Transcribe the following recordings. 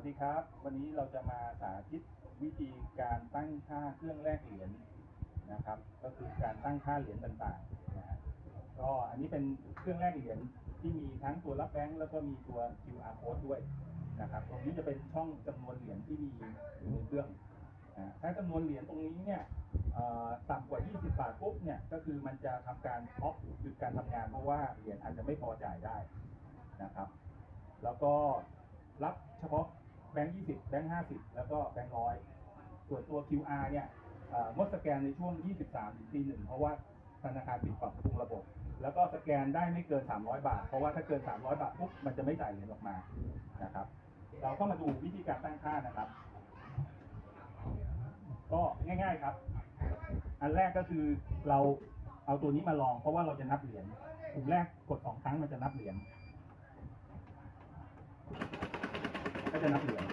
วัสดีครับ วันนี้เราจะมาสาธิตวิธีการตั้งค่าเครื่องแลกเหรียญนะครับ ก็คือการตั้งค่าเหรียญต่างๆนะก็อันนี้เป็นเครื่องแลกเหรียญที่มีทั้งตัวรับแบงค์แล้วก็มีตัว QR code ด้วยนะครับตรงนี้จะเป็นช่องจำนวนเหรียญที่มีอยู่ในเครื่องนะถ้าจำนวนเหรียญตรงนี้เนี่ยต่ำกว่า 20 บาทปุ๊บเนี่ยก็คือมันจะทำการออฟหยุดการทำงานเพราะว่าเหรียญอาจจะไม่พอจ่ายได้นะครับ แล้วก็รับเฉพาะ แบงค์20แบงค์50แล้วก็แบงค์ร้อยส่วนตัว QR เนี่ยงดสแกนในช่วง 23ถึงตีหนึ่งเพราะว่าธนาคารปิดปรับปรุงระบบ แล้วก็สแกนได้ไม่เกิน 300 บาท เพราะว่าถ้าเกิน 300 บาทปุ๊บมันจะไม่จ่ายเหรียญออกมานะครับ เราก็มาดูวิธีการตั้งค่านะครับ ก็ง่าย ๆครับ อันแรกก็คือเราเอาตัวนี้มาลอง เพราะว่าเราจะนับเหรียญกลุ่มแรกกดสองครั้งมันจะนับเหรียญ ก็ จะนับเหรียญ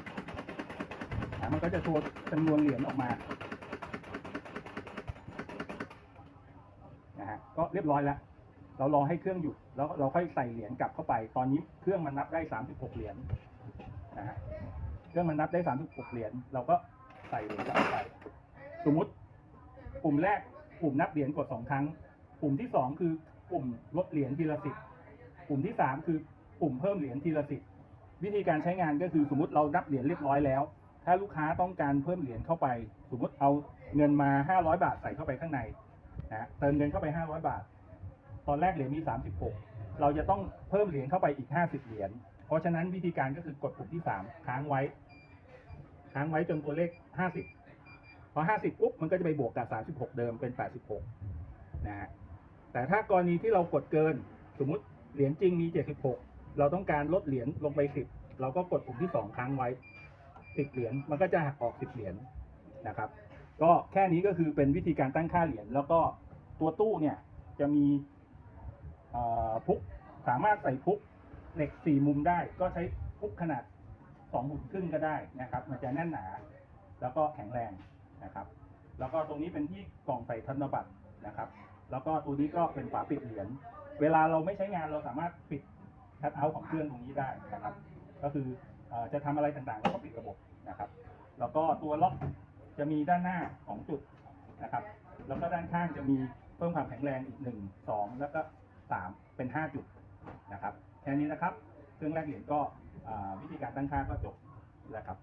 อะมันก็จะโชว์จำนวนเหรียญออกมานะฮะก็เรียบร้อยแล้วเรารอให้เครื่องหยุดแล้วเราค่อยใส่เหรียญกลับเข้าไป ตอนนี้เครื่องมันนับได้36เหรียญนะฮะเครื่องมันนับได้36เหรียญเราก็ใส่เหรียญกลับเข้าไปสมมุติปุ่มแรกปุ่มนับเหรียญกดสองครั้ง ปุ่มที่สองคือปุ่มลดเหรียญทีละสิบปุ่มที่สามคือปุ่มเพิ่มเหรียญทีละสิบ วิธีการใช้งานก็คือสมมติเรานับเหรียญเรียบร้อยแล้ว ถ้าลูกค้าต้องการเพิ่มเหรียญเข้าไป สมมติเอาเงินมา 500 บาทใส่เข้าไปข้างในนะเติมเงินเข้าไป 500 บาท ตอนแรกเหรียญมี 36 เราจะต้องเพิ่มเหรียญเข้าไปอีก 50 เหรียญเพราะฉะนั้นวิธีการก็คือกดปุ่มที่ 3 ค้างไว้ ค้างไว้จนตัวเลข 50 พอ 50 ปุ๊บมันก็จะไปบวกกับ 36 เดิมเป็น 86 นะฮะแต่ถ้ากรณีที่เรากดเกินสมมติเหรียญจริงมี 76 เราต้องการลดเหรียญลงไป10เราก็กดปุ่มที่2ค้างไว้10เหรียญมันก็จะหักออก10เหรียญนะครับ ก็แค่นี้ก็คือเป็นวิธีการตั้งค่าเหรียญแล้วก็ตัวตู้เนี่ยจะมีพุกสามารถใส่พุกเหล็กสี่มุมได้ ก็ใช้พุกขนาดสองหุ่นครึ่งก็ได้นะครับ มันจะแน่นหนา แล้วก็แข็งแรงนะครับ แล้วก็ตรงนี้เป็นที่กล่องใส่ธนบัตรนะครับ แล้วก็ตัวนี้ก็เป็นฝาปิดเหรียญ เวลาเราไม่ใช้งานเราสามารถปิด คัดเอาท์ของเครื่องตรงนี้ได้นะครับ ก็คือจะทำอะไรต่างๆเราก็ปิดระบบนะครับแล้วก็ตัวล็อกจะมีด้านหน้าของจุดนะครับ แล้วก็ด้านข้างจะมีเพิ่มความแข็งแรงอีกหนึ่งสองแล้วก็สามเป็นห้าจุดนะครับแค่นี้นะครับเครื่องแรกเหรียญก็วิธีการตั้งค่าก็จบแล้วครับ